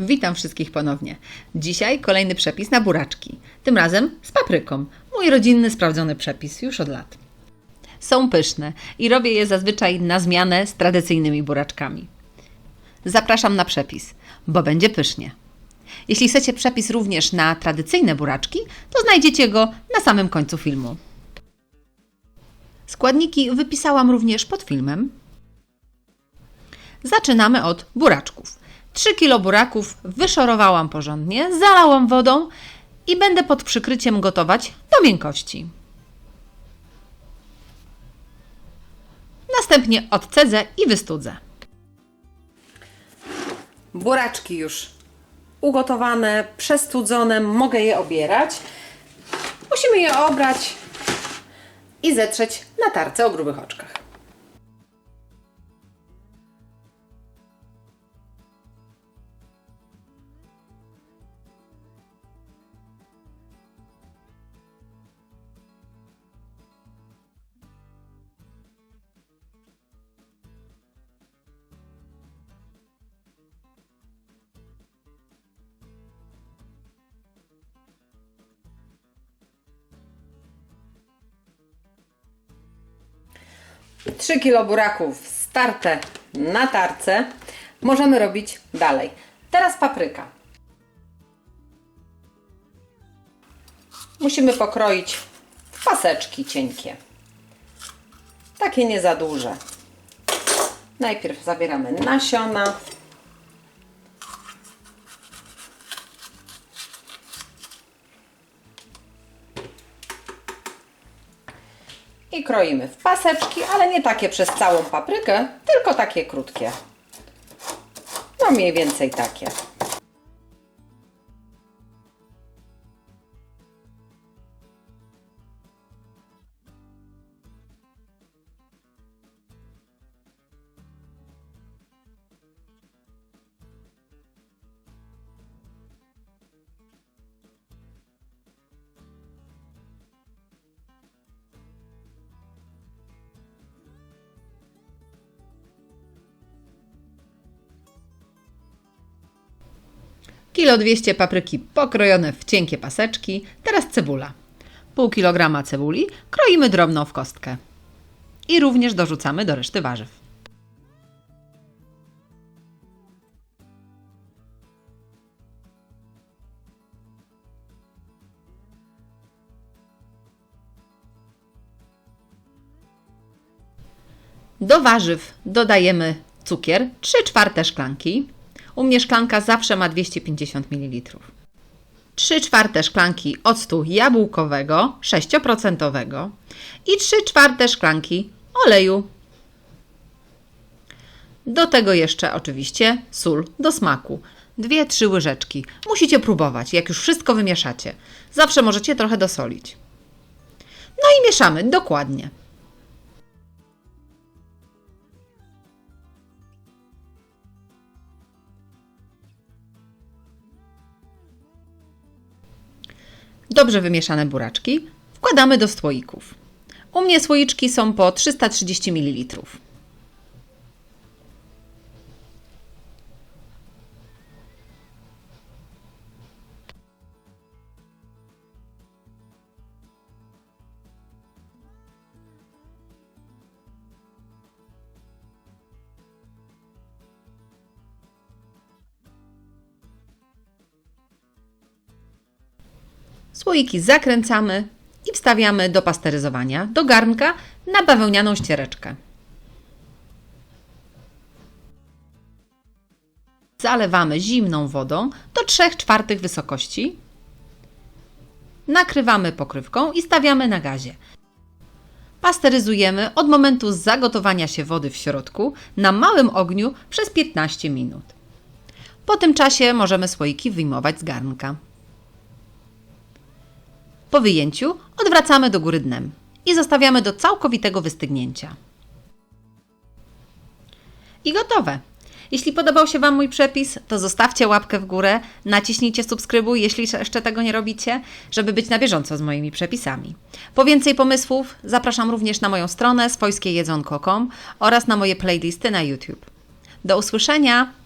Witam wszystkich ponownie. Dzisiaj kolejny przepis na buraczki. Tym razem z papryką. Mój rodzinny, sprawdzony przepis już od lat. Są pyszne i robię je zazwyczaj na zmianę z tradycyjnymi buraczkami. Zapraszam na przepis, bo będzie pysznie. Jeśli chcecie przepis również na tradycyjne buraczki, to znajdziecie go na samym końcu filmu. Składniki wypisałam również pod filmem. Zaczynamy od buraczków. 3 kg buraków wyszorowałam porządnie, zalałam wodą i będę pod przykryciem gotować do miękkości. Następnie odcedzę i wystudzę. Buraczki już ugotowane, przestudzone, mogę je obierać. Musimy je obrać i zetrzeć na tarce o grubych oczkach. Trzy kilo buraków starte na tarce. Możemy robić dalej. Teraz papryka. Musimy pokroić w paseczki cienkie. Takie nie za duże. Najpierw zabieramy nasiona. I kroimy w paseczki, ale nie takie przez całą paprykę, tylko takie krótkie. No mniej więcej takie. Kilo 200 papryki pokrojone w cienkie paseczki. Teraz cebula. Pół kilograma cebuli kroimy drobną w kostkę. I również dorzucamy do reszty warzyw. Do warzyw dodajemy cukier 3 czwarte szklanki. U mnie szklanka zawsze ma 250 ml. 3 czwarte szklanki octu jabłkowego 6% i 3 czwarte szklanki oleju. Do tego jeszcze oczywiście sól do smaku. 2-3 łyżeczki. Musicie próbować, jak już wszystko wymieszacie. Zawsze możecie trochę dosolić. No i mieszamy dokładnie. Dobrze wymieszane buraczki wkładamy do słoików. U mnie słoiczki są po 330 ml. Słoiki zakręcamy i wstawiamy do pasteryzowania do garnka na bawełnianą ściereczkę. Zalewamy zimną wodą do 3 czwartych wysokości. Nakrywamy pokrywką i stawiamy na gazie. Pasteryzujemy od momentu zagotowania się wody w środku na małym ogniu przez 15 minut. Po tym czasie możemy słoiki wyjmować z garnka. Po wyjęciu odwracamy do góry dnem i zostawiamy do całkowitego wystygnięcia. I gotowe! Jeśli podobał się Wam mój przepis, to zostawcie łapkę w górę, naciśnijcie subskrybuj, jeśli jeszcze tego nie robicie, żeby być na bieżąco z moimi przepisami. Po więcej pomysłów zapraszam również na moją stronę swojskiejedzonko.com oraz na moje playlisty na YouTube. Do usłyszenia!